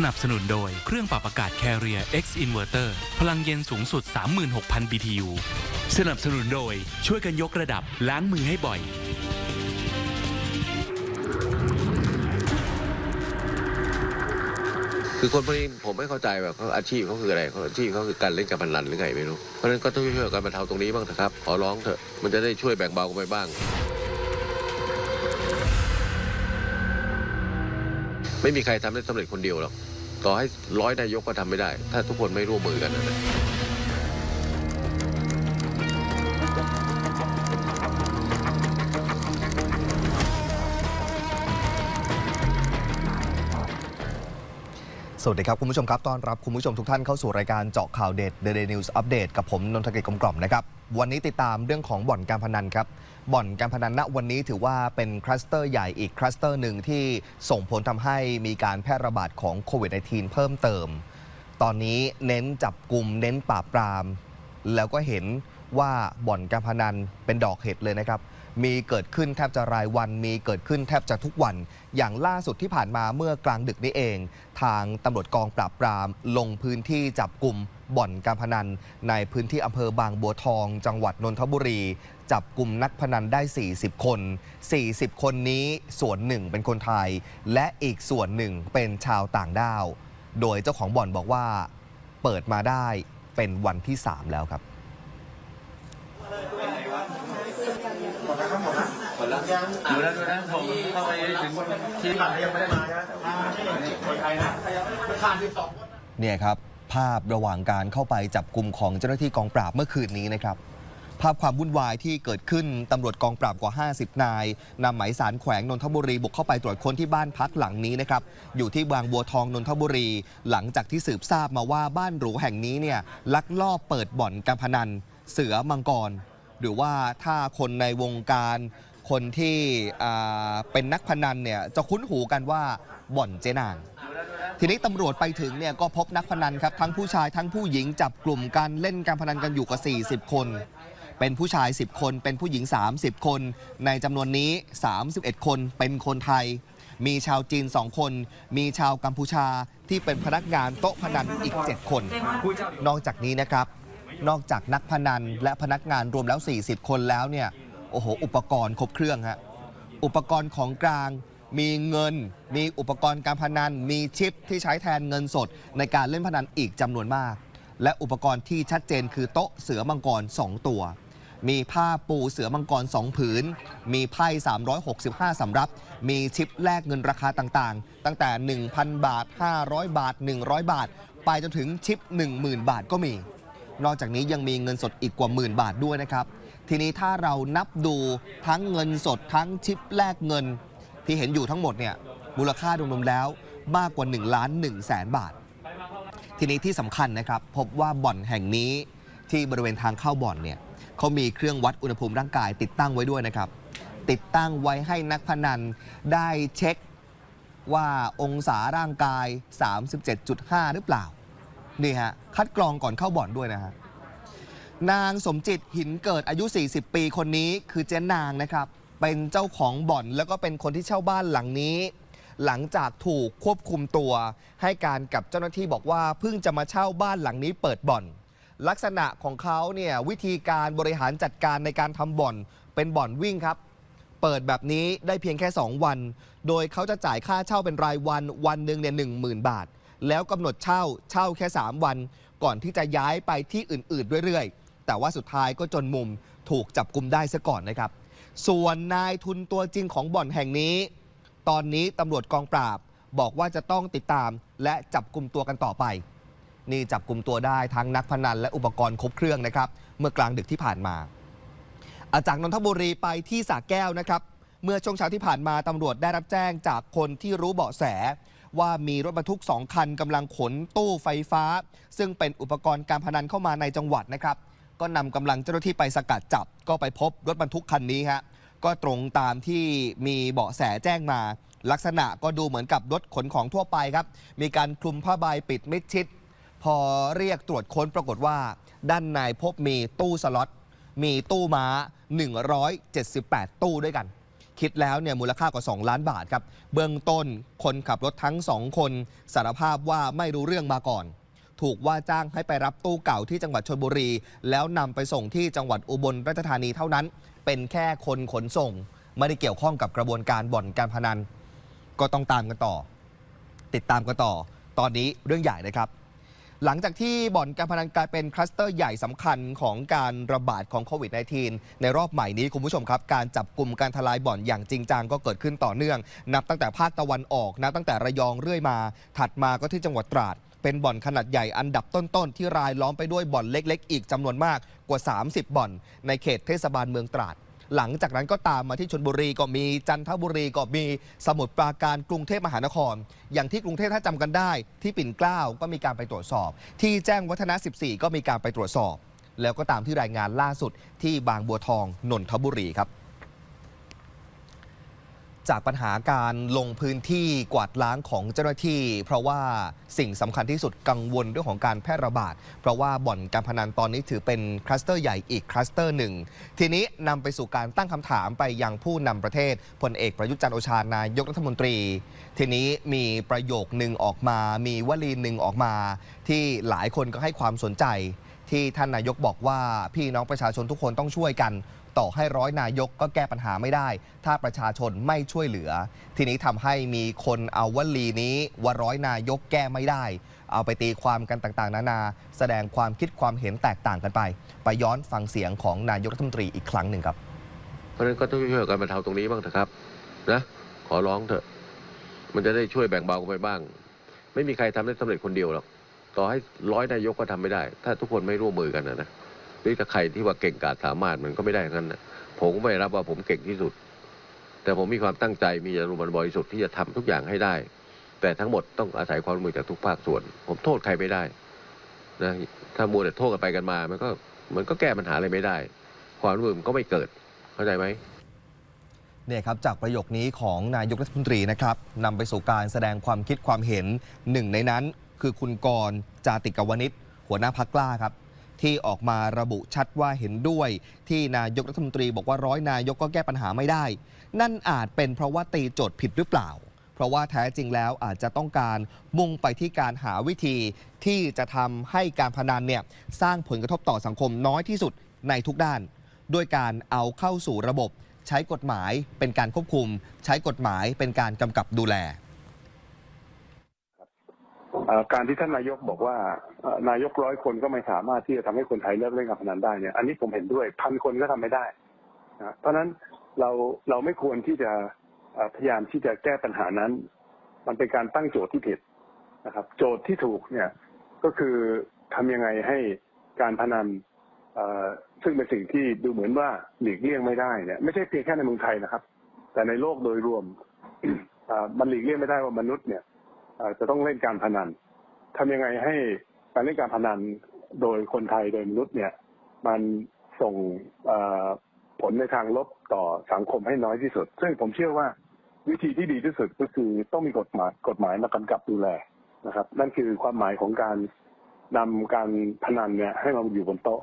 สนับสนุนโดยเครื่องปรับอากาศ Carrier X Inverter พลังเย็นสูงสุด 36,000 BTU สนับสนุนโดยช่วยกันยกระดับล้างมือให้บ่อย คือคนพวกนี้ผมไม่เข้าใจแบบเขาอาชีพเขาคืออะไรเขาอาชีพเขาคือการเล่นการพนันหรือไงไม่รู้ เพราะฉะนั้นก็ต้องช่วยกันบรรเทาตรงนี้บ้างเถอะครับ ขอร้องเถอะมันจะได้ช่วยแบ่งเบากันไปบ้าง ไม่มีใครทำได้สำเร็จคนเดียวหรอก ต่อให้ร้อยนายกก็ทำไม่ได้ถ้าทุกคนไม่ร่วมมือกันนะ สวัสดีครับคุณผู้ชมครับต้อนรับคุณผู้ชมทุกท่านเข้าสู่รายการเจาะข่าวเด็ด The Day News Update กับผมนนทกิจกรมกล่อมนะครับ วันนี้ติดตามเรื่องของบ่อนการพนันครับ บ่อนการพนันณวันนี้ถือว่าเป็นคลัสเตอร์ใหญ่อีกคลัสเตอร์หนึ่งที่ส่งผลทำให้มีการแพร่ระบาดของโควิด -19 เพิ่มเติม ตอนนี้เน้นจับกลุ่มเน้นปราบปราม แล้วก็เห็นว่าบ่อนการพนันเป็นดอกเห็ดเลยนะครับ มีเกิดขึ้นแทบจะรายวัน มีเกิดขึ้นแทบจะทุกวัน อย่างล่าสุดที่ผ่านมาเมื่อกลางดึกนี้เอง ทางตำรวจกองปราบปราม ลงพื้นที่จับกลุ่มบ่อนการพนัน ในพื้นที่อำเภอบางบัวทอง จังหวัดนนทบุรี จับกลุ่มนักพนันได้ 40 คน 40 คนนี้ส่วนหนึ่งเป็นคนไทย และอีกส่วนหนึ่งเป็นชาวต่างด้าว โดยเจ้าของบ่อนบอกว่า เปิดมาได้เป็นวันที่ 3 แล้วครับ ดูแล้วดูแล้วผมเข้าไปถึงที่บัตรยังไม่ได้มาใช่ไหมคนไทยนะผ่านที่สองเนี่ยครับ ภาพระหว่างการเข้าไปจับกลุ่มของเจ้าหน้าที่กองปราบเมื่อคืนนี้นะครับ ภาพความวุ่นวายที่เกิดขึ้นตำรวจกองปราบกว่า 50 นายนำหมายสารแขวงนนทบุรีบุกเข้าไปตรวจค้นที่บ้านพักหลังนี้นะครับ อยู่ที่บางบัวทองนนทบุรี หลังจากที่สืบทราบมาว่าบ้านหรูแห่งนี้เนี่ยลักลอบเปิดบ่อนการพนัน เสือมังกรหรือว่าถ้าคนในวงการ คนที่เป็นนักพนันเนี่ยจะคุ้นหูกันว่าบ่อนเจนาง ทีนี้ตำรวจไปถึงเนี่ยก็พบนักพนันครับทั้งผู้ชายทั้งผู้หญิงจับกลุ่มการเล่นการพนันกันอยู่กว่า40 คน เป็นผู้ชาย 10 คน เป็นผู้หญิง 30 คน ในจำนวนนี้ 31 คนเป็นคนไทย มีชาวจีน 2 คน มีชาวกัมพูชาที่เป็นพนักงานโต๊ะพนันอีก 7 คน นอกจากนี้นะครับนอกจากนักพนันและพนักงานรวมแล้ว 40 คนแล้วเนี่ย อ้โห อุปกรณ์ครบเครื่องฮะอุปกรณ์ของกลางมีเงิน มีอุปกรณ์การพนัน มีชิปที่ใช้แทนเงินสดในการเล่นพนันอีกจำนวนมาก และอุปกรณ์ที่ชัดเจนคือโต๊ะเสือมังกร 2 ตัว มีผ้าปูเสือมังกร 2 ผืน มีไพ่ 365 สำรับ มีชิปแลกเงินราคาต่างๆ ตั้งแต่ 1,000 บาท 500 บาท 100 บาท ไปจนถึงชิป 10,000 บาทก็มี นอกจากนี้ยังมีเงินสดอีกกว่าหมื่นบาทด้วยนะครับ ทีนี้ถ้าเรานับดูทั้งเงินสดทั้งชิปแลกเงิน ที่เห็นอยู่ทั้งหมดเนี่ยมูลค่ารวมๆแล้วมากกว่า1ล้าน1แสนบาท ทีนี้ที่สำคัญนะครับ พบว่าบ่อนแห่งนี้ที่บริเวณทางเข้าบ่อนเนี่ยเขามีเครื่องวัดอุณหภูมิร่างกาย ติดตั้งไว้ด้วยนะครับ ติดตั้งไว้ให้นักพนันได้เช็คว่าองศาร่างกาย 37.5 หรือเปล่า นี่ฮะ คัดกรองก่อนเข้าบ่อนด้วยนะฮะ นางสมจิตหินเกิดอายุ 40 ปีคนนี้คือเจ๊นางนะครับ เป็นเจ้าของบ่อนแล้วก็เป็นคนที่เช่าบ้านหลังนี้ หลังจากถูกควบคุมตัว ให้การกับเจ้าหน้าที่บอกว่าเพิ่งจะมาเช่าบ้านหลังนี้เปิดบ่อน ลักษณะของเขาเนี่ยวิธีการบริหารจัดการในการทำบ่อน เป็นบ่อนวิ่งครับ เปิดแบบนี้ได้เพียงแค่ 2 วัน โดยเขาจะจ่ายค่าเช่าเป็นรายวันวันหนึ่งเนี่ยหนึ่งหมื่นบาท แล้วกำหนดเช่าเช่าแค่ 3 วัน ก่อนที่จะย้ายไปที่อื่น ๆ เรื่อยๆ แต่ว่าสุดท้ายก็จนมุมถูกจับกลุ่มได้ซะก่อนนะครับ ส่วนนายทุนตัวจริงของบ่อนแห่งนี้ ตอนนี้ตำรวจกองปราบบอกว่าจะต้องติดตามและจับกลุ่มตัวกันต่อไป นี่จับกลุ่มตัวได้ทั้งนักพนันและอุปกรณ์ครบเครื่องนะครับ เมื่อกลางดึกที่ผ่านมา อาจากนนทบุรีไปที่สระแก้วนะครับ เมื่อช่วงเช้าที่ผ่านมาตำรวจได้รับแจ้งจากคนที่รู้เบาะแส ว่ามีรถบรรทุก2คันกำลังขนตู้ไฟฟ้า ซึ่งเป็นอุปกรณ์การพนันเข้ามาในจังหวัดนะครับ ก็นำกำลังเจ้าหน้าที่ไปสกัดจับ ก็ไปพบรถบรรทุกคันนี้ฮะก็ตรงตามที่มีเบาะแสแจ้งมา ลักษณะก็ดูเหมือนกับรถขนของทั่วไปครับ มีการคลุมผ้าใบปิดมิดชิด พอเรียกตรวจค้นปรากฏว่า ด้านในพบมีตู้สล็อตมีตู้ม้า 178 ตู้ด้วยกัน คิดแล้วเนี่ยมูลค่ากว่า 2 ล้านบาทครับ เบื้องต้นคนขับรถทั้ง 2 คน สารภาพว่าไม่รู้เรื่องมาก่อน ถูกว่าจ้างให้ไปรับตู้เก่าที่จังหวัดชนบุรี แล้วนำไปส่งที่จังหวัดอุบลราชธานีเท่านั้น เป็นแค่คนขนส่ง ไม่ได้เกี่ยวข้องกับกระบวนการบ่อนการพนัน ก็ต้องตามกันต่อ ติดตามกันต่อ ตอนนี้เรื่องใหญ่นะครับหลังจากที่บ่อนการพนันกลายเป็นคลัสเตอร์ใหญ่สำคัญของการระบาดของโควิด -19 ในรอบใหม่นี้คุณผู้ชมครับ การจับกลุ่มการทลายบ่อนอย่างจริงจังก็เกิดขึ้นต่อเนื่อง นับตั้งแต่ภาคตะวันออกนับตั้งแต่ระยองเรื่อยมา ถัดมาก็ที่จังหวัดตราด เป็นบ่อนขนาดใหญ่อันดับต้น ๆ ที่รายล้อมไปด้วยบ่อนเล็ก ๆ อีกจำนวนมากกว่า 30 บ่อน ในเขตเทศบาลเมืองตราด หลังจากนั้นก็ตามมาที่ชนบุรีก็มีจันทบุรีก็มีสมุทรปราการกรุงเทพมหานคร อย่างที่กรุงเทพถ้าจำกันได้ ที่ปิ่นเกล้าก็มีการไปตรวจสอบ ที่แจ้งวัฒนะ 14 ก็มีการไปตรวจสอบ แล้วก็ตามที่รายงานล่าสุดที่บางบัวทองนนทบุรีครับ จากปัญหาการลงพื้นที่กวาดล้างของเจ้าหน้าที่ เพราะว่าสิ่งสำคัญที่สุดกังวลเรื่องของการแพร่ระบาด เพราะว่าบ่อนการพนันตอนนี้ถือเป็นคลัสเตอร์ใหญ่อีกคลัสเตอร์หนึ่ง ทีนี้นำไปสู่การตั้งคำถามไปยังผู้นำประเทศพลเอกประยุทธ์จันโอชานายกรัฐมนตรี ทีนี้มีประโยคหนึ่งออกมา มีวลีหนึ่งออกมา ที่หลายคนก็ให้ความสนใจ ที่ท่านนายกบอกว่าพี่น้องประชาชนทุกคนต้องช่วยกัน ต่อให้ร้อยนายกก็แก้ปัญหาไม่ได้ ถ้าประชาชนไม่ช่วยเหลือ ทีนี้ทำให้มีคนเอาวลีนี้ว่าร้อยนายกแก้ไม่ได้ เอาไปตีความกันต่างๆ นานา แสดงความคิดความเห็นแตกต่างกันไป ไปย้อนฟังเสียงของนายกรัฐมนตรีอีกครั้งหนึ่งครับเพราะฉะนั้นก็ต้องช่วยกันบรรเทาตรงนี้บ้างเถอะครับนะขอร้องเถอะ มันจะได้ช่วยแบ่งเบากันไปบ้าง ไม่มีใครทำได้สำเร็จคนเดียวหรอก ต่อให้ร้อยนายกก็ทำไม่ได้ ถ้าทุกคนไม่ร่วมมือกันนะนะหรือถ้าใครที่ว่าเก่งกาจสามารถมันก็ไม่ได้งนั้นนะผมก็ไม่รับว่าผมเก่งที่สุด แต่ผมมีความตั้งใจมีอารมณ์บริสุทธิ์ที่จะทำทุกอย่างให้ได้ แต่ทั้งหมดต้องอาศัยความร่วมมือจากทุกภาคส่วน ผมโทษใครไม่ได้นะถ้ามัวแต่โทษกันไปกันมา มันก็มันก็แก้ปัญหาอะไรไม่ได้ ความร่วมมือก็ไม่เกิดเข้าใจไหมเนี่ยครับจากประโยคนี้ของนายกรัฐมนตรีนะครับนำไปสู่การแสดงความคิดความเห็นหนึ่งในนั้น คือคุณกรณ์จาติกวนิชหัวหน้าพักกล้าครับ ที่ออกมาระบุชัดว่าเห็นด้วย ที่นายกรัฐมนตรีบอกว่าร้อยนายกก็แก้ปัญหาไม่ได้ นั่นอาจเป็นเพราะว่าตีโจทย์ผิดหรือเปล่า เพราะว่าแท้จริงแล้วอาจจะต้องการมุ่งไปที่การหาวิธีที่จะทำให้การพนันเนี่ยสร้างผลกระทบต่อสังคมน้อยที่สุดในทุกด้าน ด้วยการเอาเข้าสู่ระบบ ใช้กฎหมายเป็นการควบคุม ใช้กฎหมายเป็นการกำกับดูแล การที่ท่านนายกบอกว่านายกร้อยคนก็ไม่สามารถที่จะทำให้คนไทยเลิกเล่นการพนันได้เนี่ยอันนี้ผมเห็นด้วยพันคนก็ทำไม่ได้นะเพราะฉะนั้นเราเราไม่ควรที่จะพยายามที่จะแก้ปัญหานั้น มันเป็นการตั้งโจทย์ที่ผิดนะครับ โจทย์ที่ถูกเนี่ยก็คือทำยังไงให้การพนันอ่อซึ่งเป็นสิ่งที่ดูเหมือนว่าหลีกเลี่ยงไม่ได้เนี่ยไม่ใช่เพียงแค่ในเมืองไทยนะครับ แต่ในโลกโดยรวมอ่อมันหลีกเลี่ยงไม่ได้ว่ามนุษย์เนี่ย จะต้องเล่นการพนันทำยังไงให้การเล่นการพนันโดยคนไทยโดยมนุษย์เนี่ย มันส่งผลในทางลบต่อสังคมให้น้อยที่สุด ซึ่งผมเชื่อว่าวิธีที่ดีที่สุดก็คือต้องมีกฎหมายกฎหมายมากำกับดูแลนะครับ นั่นคือความหมายของการนำการพนันเนี่ยให้มาอยู่บนโต๊ะ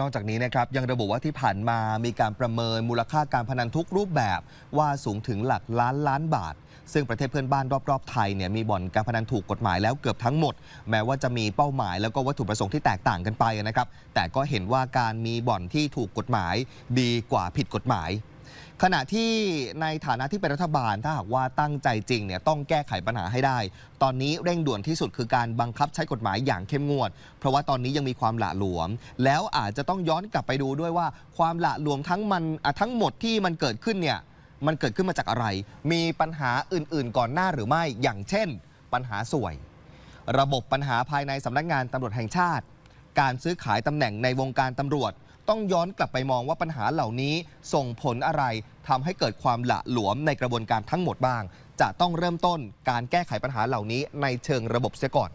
นอกจากนี้นะครับยังระบุว่าที่ผ่านมามีการประเมินมูลค่าการพนันทุกรูปแบบว่าสูงถึงหลักล้านล้านบาท ซึ่งประเทศเพื่อนบ้านรอบๆไทยเนี่ยมีบ่อนการพนันถูกกฎหมายแล้วเกือบทั้งหมด แม้ว่าจะมีเป้าหมายแล้วก็วัตถุประสงค์ที่แตกต่างกันไปนะครับแต่ก็เห็นว่าการมีบ่อนที่ถูกกฎหมาย ดีกว่าผิดกฎหมาย ขณะที่ในฐานะที่เป็นรัฐบาลถ้าหากว่าตั้งใจจริงเนี่ยต้องแก้ไขปัญหาให้ได้ ตอนนี้เร่งด่วนที่สุดคือการบังคับใช้กฎหมายอย่างเข้มงวด เพราะว่าตอนนี้ยังมีความหละหลวม แล้วอาจจะต้องย้อนกลับไปดูด้วยว่าความหละหลวมทั้งมันทั้งหมดที่มันเกิดขึ้นเนี่ยมันเกิดขึ้นมาจากอะไร มีปัญหาอื่น ๆ ก่อนหน้าหรือไม่ อย่างเช่น ปัญหาสวย ระบบปัญหาภายในสำนักงานตำรวจแห่งชาติ การซื้อขายตำแหน่งในวงการตำรวจ ต้องย้อนกลับไปมองว่าปัญหาเหล่านี้ส่งผลอะไรทำให้เกิดความหละหลวมในกระบวนการทั้งหมดบ้าง จะต้องเริ่มต้นการแก้ไขปัญหาเหล่านี้ในเชิงระบบเสียก่อน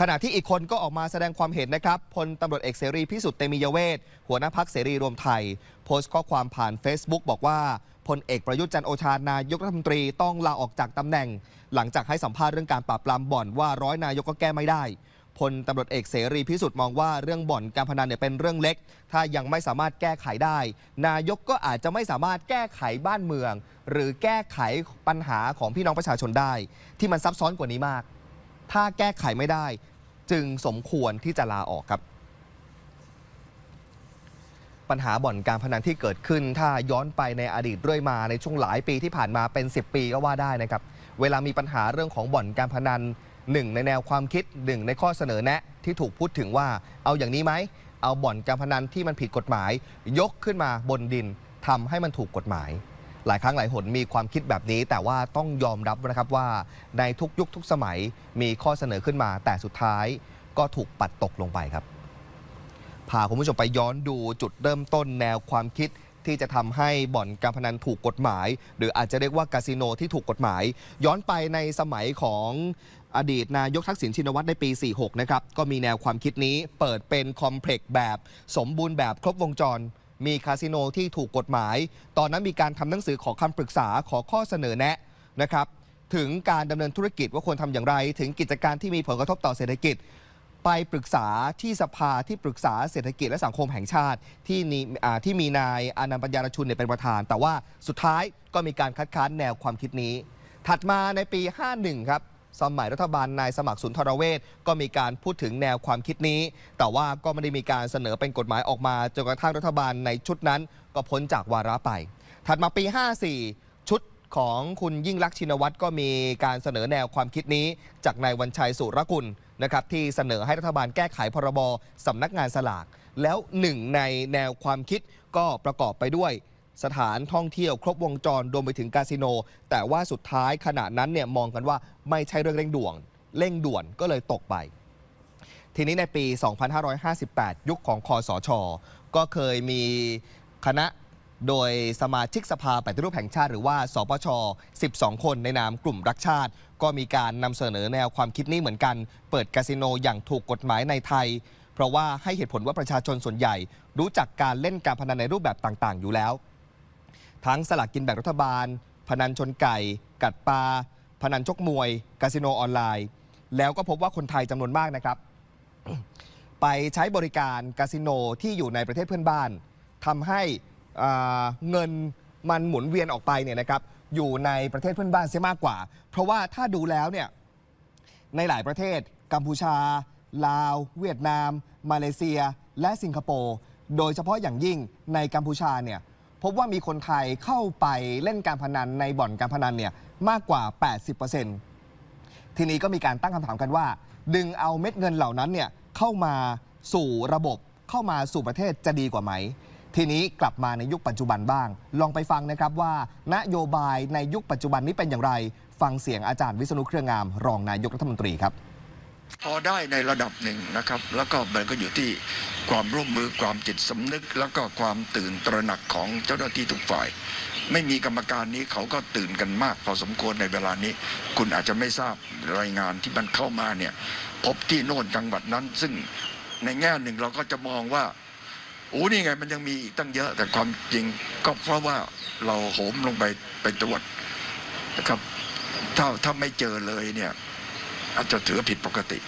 ขณะที่อีกคนก็ออกมาแสดงความเห็นนะครับ พลตำรวจเอกเสรีพิสุทธิ์เตมียเวทหัวหน้าพักเสรีรวมไทย โพสต์ข้อความผ่าน Facebook บอกว่าพลเอกประยุทธ์จันโอชานายกรัฐมนตรีต้องลาออกจากตำแหน่ง หลังจากให้สัมภาษณ์เรื่องการปราบปรามบ่อนว่าร้อยนายกก็แก้ไม่ได้ พลตำรวจเอกเสรีพิสุทธิ์มองว่าเรื่องบ่อนการพนันเนี่ยเป็นเรื่องเล็ก ถ้ายังไม่สามารถแก้ไขได้ นายกก็อาจจะไม่สามารถแก้ไขบ้านเมือง หรือแก้ไขปัญหาของพี่น้องประชาชนได้ ที่มันซับซ้อนกว่านี้มาก ถ้าแก้ไขไม่ได้ จึงสมควรที่จะลาออกครับปัญหาบ่อนการพนันที่เกิดขึ้น ถ้าย้อนไปในอดีตเรื่อยมาในช่วงหลายปีที่ผ่านมาเป็น 10 ปีก็ว่าได้นะครับ เวลามีปัญหาเรื่องของบ่อนการพนัน หนึ่งในแนวความคิดหนึ่งในข้อเสนอแนะที่ถูกพูดถึงว่า เอาอย่างนี้ไหม เอาบ่อนการพนันที่มันผิดกฎหมาย ยกขึ้นมาบนดินทำให้มันถูกกฎหมาย หลายครั้งหลายหนมีความคิดแบบนี้ แต่ว่าต้องยอมรับนะครับว่า ในทุกยุคทุกสมัยมีข้อเสนอขึ้นมา แต่สุดท้ายก็ถูกปัดตกลงไปครับพาคุณผู้ชมไปย้อนดูจุดเริ่มต้นแนวความคิดที่จะทำให้บ่อนการพนันถูกกฎหมาย หรืออาจจะเรียกว่าคาสิโนที่ถูกกฎหมาย ย้อนไปในสมัยของ อดีตนายกทักษิณชินวัตรในปี 46 นะครับ ก็มีแนวความคิดนี้เปิดเป็นคอมเพล็กซ์แบบสมบูรณ์แบบครบวงจร มีคาสิโนที่ถูกกฎหมาย ตอนนั้นมีการทำหนังสือขอคำปรึกษาขอข้อเสนอแนะนะครับถึงการดำเนินธุรกิจว่าควรทำอย่างไร ถึงกิจการที่มีผลกระทบต่อเศรษฐกิจ ไปปรึกษาที่สภาที่ปรึกษาเศรษฐกิจและสังคมแห่งชาติ ที่มีที่มีนายอนันต์ปัญญารชุนเนี่ยเป็นประธาน แต่ว่าสุดท้ายก็มีการคัดค้านแนวความคิดนี้ ถัดมาในปี 51 ครับ สมัยรัฐบาลนายสมัครสุนทรเวชก็มีการพูดถึงแนวความคิดนี้ แต่ว่าก็ไม่ได้มีการเสนอเป็นกฎหมายออกมาจนกระทั่งรัฐบาลในชุดนั้น ก็พ้นจากวาระไป ถัดมาปี 54 ชุดของคุณยิ่งลักษณ์ชินวัตรก็มีการเสนอแนวความคิดนี้ จากนายวันชัยสุรกุลนะครับที่เสนอให้รัฐบาลแก้ไขพรบสำนักงานสลาก แล้วหนึ่งในแนวความคิดก็ประกอบไปด้วย สถานท่องเที่ยวครบวงจรรวมไปถึงคาสิโน แต่ว่าสุดท้ายขณะนั้นเนี่ยมองกันว่าไม่ใช่เรื่องเร่งด่วนเร่งด่วนก็เลยตกไป ทีนี้ในปี 2558 ยุคของคอสช ก็เคยมีคณะโดยสมาชิกสภาปฏิรูปแห่งชาติหรือว่า สปช 12 คนในนามกลุ่มรักชาติ ก็มีการนำเสนอแนวความคิดนี้เหมือนกัน เปิดคาสิโนอย่างถูกกฎหมายในไทย เพราะว่าให้เหตุผลว่าประชาชนส่วนใหญ่ รู้จักการเล่นการพนันในรูปแบบต่าง ๆ อยู่แล้ว ทั้งสลากกินแบ่งรัฐบาล พนันชนไก่ กัดปลา พนันชกมวยคาสิโนออนไลน์ แล้วก็พบว่าคนไทยจำนวนมากนะครับ ไปใช้บริการคาสิโนที่อยู่ในประเทศเพื่อนบ้านทำให้เงินมันหมุนเวียนออกไปเนี่ยนะครับอยู่ในประเทศเพื่อนบ้านเสียมากกว่า เพราะว่าถ้าดูแล้วเนี่ยในหลายประเทศ กัมพูชา ลาว เวียดนาม มาเลเซีย และสิงคโปร์ โดยเฉพาะอย่างยิ่งในกัมพูชาเนี่ย พบว่ามีคนไทยเข้าไปเล่นการพนันในบ่อนการพนันเนี่ยมากกว่า 80%ทีนี้ก็มีการตั้งคำถามกันว่า ดึงเอาเม็ดเงินเหล่านั้นเนี่ยเข้ามาสู่ระบบเข้ามาสู่ประเทศจะดีกว่าไหม ทีนี้กลับมาในยุคปัจจุบันบ้าง ลองไปฟังนะครับว่า นโยบายในยุคปัจจุบันนี้เป็นอย่างไร ฟังเสียงอาจารย์วิษณุเครืองาม รองนายกรัฐมนตรีครับ พอได้ในระดับหนึ่งนะครับ แล้วก็มันก็อยู่ที่ความร่วมมือความจิตสำนึก แล้วก็ความตื่นตระหนักของเจ้าหน้าที่ทุกฝ่าย ไม่มีกรรมการนี้เขาก็ตื่นกันมาก พอสมควรในเวลานี้ คุณอาจจะไม่ทราบรายงานที่มันเข้ามาเนี่ย พบที่โน่นจังหวัดนั้น ซึ่งในแง่หนึ่งเราก็จะมองว่าโอ้นี่ไงมันยังมีอีกตั้งเยอะแต่ความจริงก็เพราะว่าเราโหมลงไปไปตรวจนะครับ ถ้าถ้าไม่เจอเลยเนี่ย อาจจะถือผิดปกติ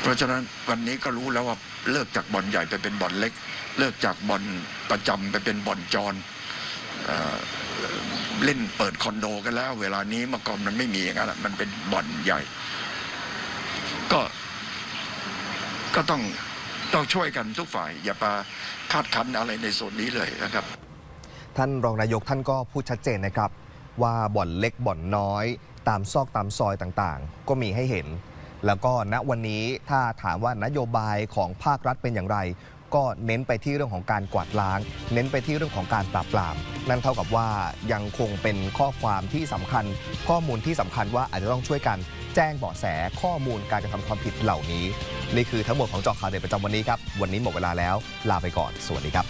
เพราะฉะนั้นวันนี้ก็รู้แล้วว่าเลิกจากบ่อนใหญ่ไปเป็นบ่อนเล็ก เลิกจากบ่อนประจำไปเป็นบ่อนจรเเล่นเปิดคอนโดกันแล้ว เวลานี้เมื่อก่อนมันไม่มีอย่างนั้นอะมันเป็นบ่อนใหญ่ ก็ก็ต้องต้องช่วยกันทุกฝ่าย อย่าไปคาดคันอะไรในส่วนนี้เลยนะครับ ท่านรองนายกท่านก็พูดชัดเจนนะครับ ว่าบ่อนเล็กบ่อนน้อย ตามซอกตามซอยต่างๆ ก็มีให้เห็น แล้วก็ณวันนี้ถ้าถามว่านโยบายของภาครัฐเป็นอย่างไร ก็เน้นไปที่เรื่องของการกวาดล้าง เน้นไปที่เรื่องของการปราบปราม นั่นเท่ากับว่ายังคงเป็นข้อความที่สำคัญ ข้อมูลที่สำคัญว่าอาจจะต้องช่วยกันแจ้งเบาะแสข้อมูลการกระทำความผิดเหล่านี้ นี่คือทั้งหมดของจอข่าวเด็ดประจำวันนี้ครับ วันนี้หมดเวลาแล้ว ลาไปก่อน สวัสดีครับ